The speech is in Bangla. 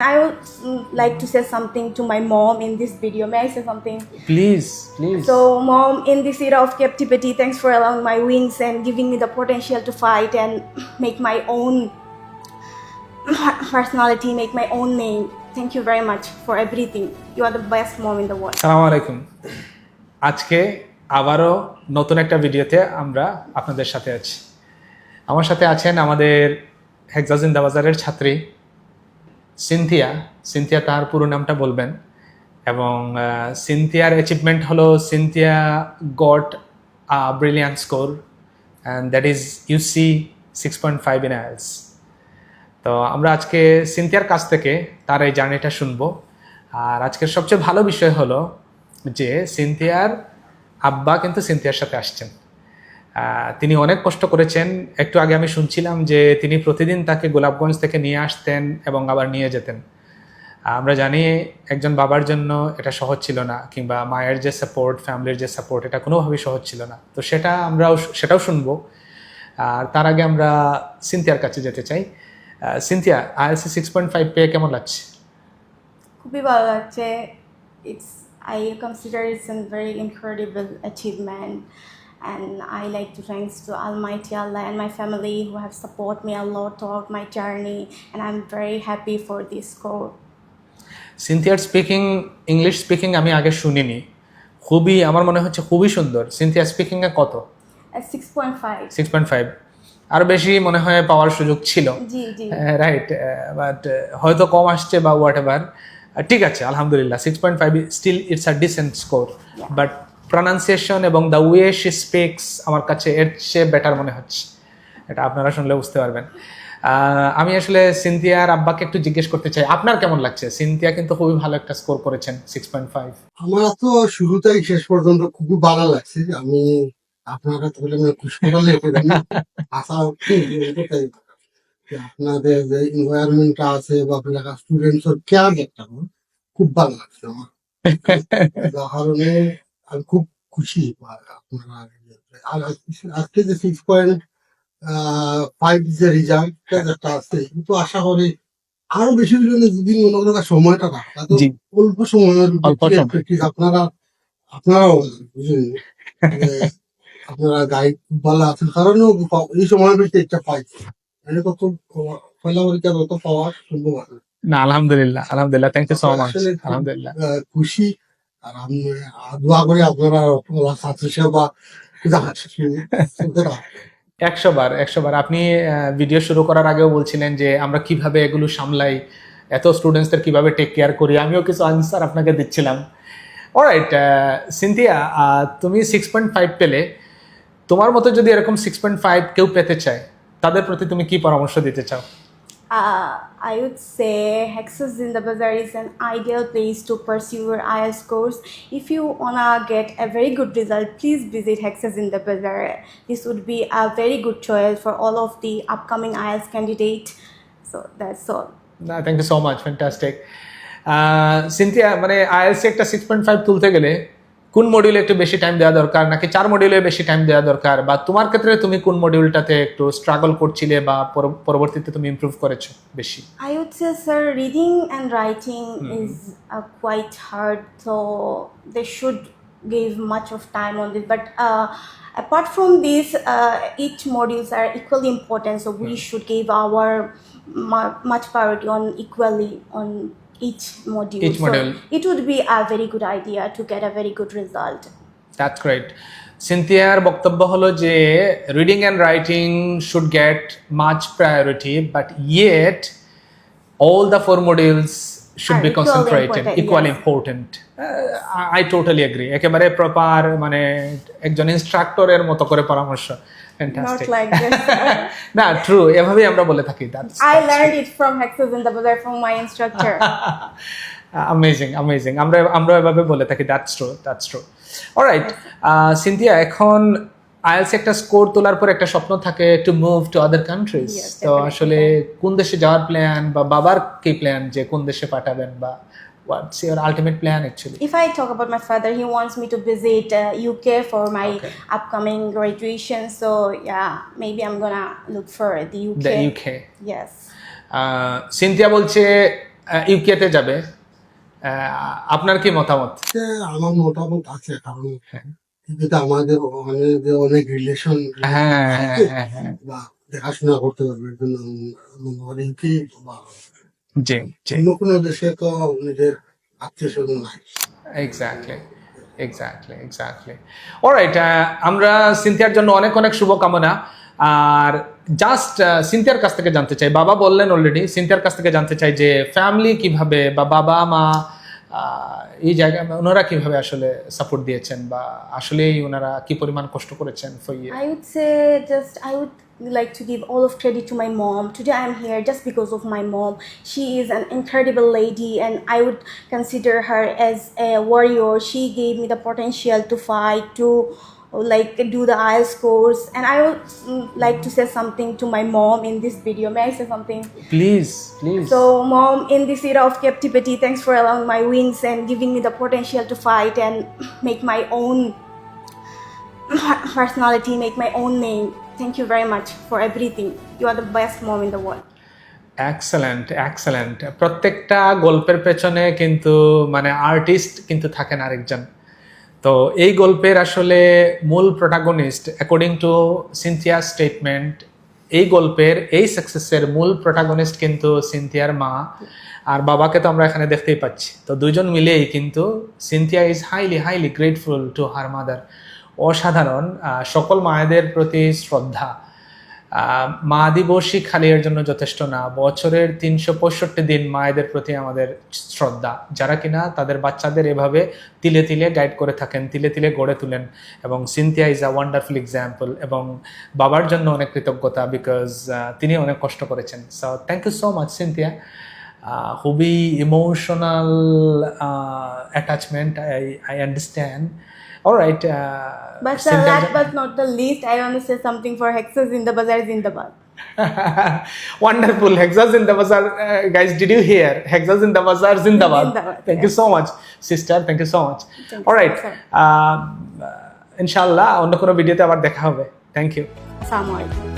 I would mm, like to say something to my mom in this video. May I say something? Please please So, mom, in this era of captivity, thanks for allowing my wings and giving me the potential to fight and make my own personality, make my own name. Thank you very much for everything. You are the best mom in the world. সালাম আলাইকুম আজকে আবারও নতুন একটা ভিডিওতে আমরা আপনাদের সাথে আছি আমার সাথে আছেন আমাদের হেক্সাজিন্দা বাজারের ছাত্রী সিনথিয়া সিনথিয়া তার পুরো নামটা বলবেন। এবং সিনথিয়ার অ্যাচিভমেন্ট হলো Cynthia got brilliant score and that is UC six point five in তো আমরা আজকে সিনথিয়ার কাছ থেকে তার এই জার্নিটা শুনব। আর আজকের সবচেয়ে ভালো বিষয় হলো যে সিনথিয়ার আব্বা কিন্তু সিনথিয়ার সাথে আসছেন। তিনি অনেক কষ্ট করেছেন। একটু আগে আমি শুনছিলাম যে তিনি প্রতিদিন তাকে গোলাপগঞ্জ থেকে নিয়ে আসতেন এবং আবার নিয়ে যেতেন। আমরা জানি একজন বাবার জন্য এটা সহজ ছিল না, কিংবা মায়ের যে সাপোর্ট ফ্যামিলির যে সাপোর্ট এটা কোনোভাবেই সহজ ছিল না। তো সেটা আমরাও সেটাও শুনব। আর তার আগে আমরা সিনথিয়ার কাছে যেতে চাই। Cynthia, IELTS six point five পেয়ে কেমন লাগছে? খুবই ভালো লাগছে। It's I consider it's very incredible achievement and I like to thanks to Almighty Allah and my family who have supported me a lot throughout my journey. And I'm very happy for this score. সিনথিয়ার স্পিকিং ইংলিশ স্পিকিং আমি আগে শুনিনি। খুবই আমার মনে হচ্ছে খুবই সুন্দর। সিনথিয়া স্পিকিংয়ে কত? At 6.5. সিক্স পয়েন্ট ফাইভ আরও বেশি মনে হয় পাওয়ার সুযোগ ছিল। রাইট বাট হয়তো কম আসছে বা হোয়াট এভার ঠিক আছে আলহামদুলিল্লাহ six point five still it's a decent score but pronunciation এবং দ্য ওয়ে শি স্পিক্স আমার কাছে এর চেয়ে বেটার মনে হচ্ছে। এটা আপনারা শুনলে বুঝতে পারবেন। আমি আসলে সিনথিয়ার আব্বাকে একটু জিজ্ঞেস করতে চাই আপনার কেমন লাগছে? সিনথিয়া কিন্তু খুবই ভালো একটা স্কোর করেছেন সিক্স পয়েন্ট ফাইভ আমার তো শুরু থেকে শেষ পর্যন্ত খুবই ভালো লাগছে। আমি আপনার কাছে বলে আমি খুশি করলে আশা আপনাদের যে এনভায়রনমেন্টটা আছে বা আপনার স্টুডেন্টস কেয়ার একটা খুব ভালো লাগছে আমার। আমি খুব খুশি আপনারা আর আজকে- যে সিক্স পয়েন্ট ফাইভ যে রেজাল্ট যেটা আছে কিন্তু আশা করি আরও বেশি জন্য যদি মনে করেন সময়টা না অল্প সময়ের আপনারা আপনারাও বুঝলেন আপনারা গাইড ভালো আছেন কারণেও এই সময়ের ভিতরে একটা পাইছি এটা কত পয়লা পরীক্ষা তত পাওয়া সম্ভব না। না আলহামদুলিল্লাহ আলহামদুলিল্লাহ থ্যাংক ইউ সো মাচ আলহামদুলিল্লাহ। খুশি। আর আমি দোয়া করি আপনারা ছাত্র সেবা একশো বার একশো বার। আপনি ভিডিও শুরু করার আগেও বলছিলেন যে আমরা কীভাবে এগুলো সামলাই, এত স্টুডেন্টসদের কীভাবে টেক কেয়ার করি। আমিও কিছু আনসার আপনাকে দিচ্ছিলাম। অলরাইট সিনথিয়া তুমি সিক্স পয়েন্ট ফাইভ পেলে। তোমার মতো যদি এরকম সিক্স পয়েন্ট ফাইভ কেউ পেতে চায়, তাদের প্রতি তুমি কি পরামর্শ দিতে চাও? Uh, I would say Hexas in the Bazaar is an ideal place to pursue your IELTS course. If you wanna get a very good result, please visit Hexas in the Bazaar. This would be a very good choice for all of the upcoming IELTS candidate. So that's all. না thank you so much fantastic Cynthia মানে আইএলসি একটা সিক্স পয়েন্ট ফাইভ তুলতে গেলে কোন মডিউলে একটু বেশি টাইম দেওয়া দরকার? নাকি চার মডিউলে বেশি টাইম দেওয়া দরকার? বা তোমার ক্ষেত্রে তুমি কোন মডিউলটাতে একটু স্ট্রাগল করছিলে বা পরবর্তীতে তুমি ইমপ্রুভ করেছ বেশি? I would say sir reading and writing is quite hard so they should give much of time on this but apart from this each modules are equally important so we should give our much priority on equally on each module. Each So it would be a very good idea to get a very good result. That's great সিনথিয়ার বক্তব্য হলো যে reading and writing should get much priority but yet all the four modules should Are be equally concentrated important, equally yes. important Uh, I totally agree একেবারে প্রপার মানে একজন ইনস্ট্রাক্টরের মতো করে পরামর্শ Not like this. না ট্রু এভাবেই আমরা বলে থাকি that's I learned it from Hexas in the Bazaar from my instructor. Amazing amazing আমরা আমরা এভাবে বলে থাকি that's true that's true alright Cynthia এখন আইএলস একটা স্কোর তোলার পর একটা স্বপ্ন থাকে to move to other countries তো আসলে কোন দেশে যাওয়ার প্ল্যান বা বাবার কি প্ল্যান যে কোন দেশে পাঠাবেন বা what's your ultimate plan actually If I talk about my father, he wants me to visit uh, UK for my Okay. upcoming graduation. So yeah, maybe I'm gonna look for the UK. The UK Yes. Cynthia বলছে ইউকেতে যাবে আহ, আপনার কি মতামত আমার মতামত আছে কারণ কিন্তু আমাদের অনেক অনেক রিলেশন হ্যাঁ হ্যাঁ হ্যাঁ হ্যাঁ দেখাশোনা করতে পারবে এর জন্য আমি মনে করি কি বা জি জি। অন্য কোনো দেশে তো নিজের আত্মীয় স্বজন নাই। এক্স্যাক্টলি এক্স্যাক্টলি এক্স্যাক্টলি অলরাইট আমরা সিনথিয়ার জন্য অনেক অনেক শুভকামনা। আর জাস্ট সিনথিয়ার কাছ থেকে জানতে চাই। বাবা বললেন অলরেডি সিনথিয়ার কাছ থেকে জানতে চাই যে ফ্যামিলি কীভাবে বা বাবা মা এই জায়গা ওনারা কীভাবে আসলে সাপোর্ট দিয়েছেন বা আসলে ওনারা কি পরিমাণ কষ্ট করেছেন for you I would say just I would like to give all of credit to my mom today I am here just because of my mom she is an incredible lady and I would consider her as a warrior she gave me the potential to fight to like do the IELTS course. And I would mm, like to say something to my mom in this video. May I say something? Please please So, mom, in this era of captivity, thanks for allowing my wings and giving me the potential to fight and make my own personality, make my own name. Thank you very much for everything. You are the best mom in the world. Excellent excellent প্রত্যেকটা গল্পের পেছনে কিন্তু মানে আর্টিস্ট কিন্তু থাকেন আরেকজন তো এই গল্পের আসলে মূল protagonist according to Cynthia statement এই গল্পের, এই সাকসেসের মূল প্রোটাগনিস্ট কিন্তু সিনথিয়ার মা। আর বাবাকে তো আমরা এখানে দেখতেই পাচ্ছি। তো দুজন মিলেই কিন্তু Cynthia is highly highly grateful to her mother অসাধারণ সকল মায়েদের প্রতি শ্রদ্ধা। মা দিবসই খালি এর জন্য যথেষ্ট না। বছরের তিনশো পঁয়ষট্টি দিন মায়েদের প্রতি আমাদের শ্রদ্ধা। যারা কিনা তাদের বাচ্চাদের এভাবে তিলে তিলে গাইড করে থাকেন, তিলে তিলে গড়ে তুলেন। এবং Cynthia is a wonderful example এবং বাবার জন্য অনেক কৃতজ্ঞতা বিকজ তিনি অনেক কষ্ট করেছেন। So thank you so much Cynthia খুবই emotional attachment I I understand alright But the last but not the least, I want to say something for Hexas in the Bazaar Zindabad. Wonderful. Hexas in the Bazaar. Uh, guys, did you hear? Hexas in the Bazaar, Zindabad. Zindabad, Thank you so much, sister. Thank you so much. Thank All right. Uh, ইনশাল্লাহ অন্য কোনো ভিডিওতে আবার দেখা হবে থ্যাংক ইউ alaikum.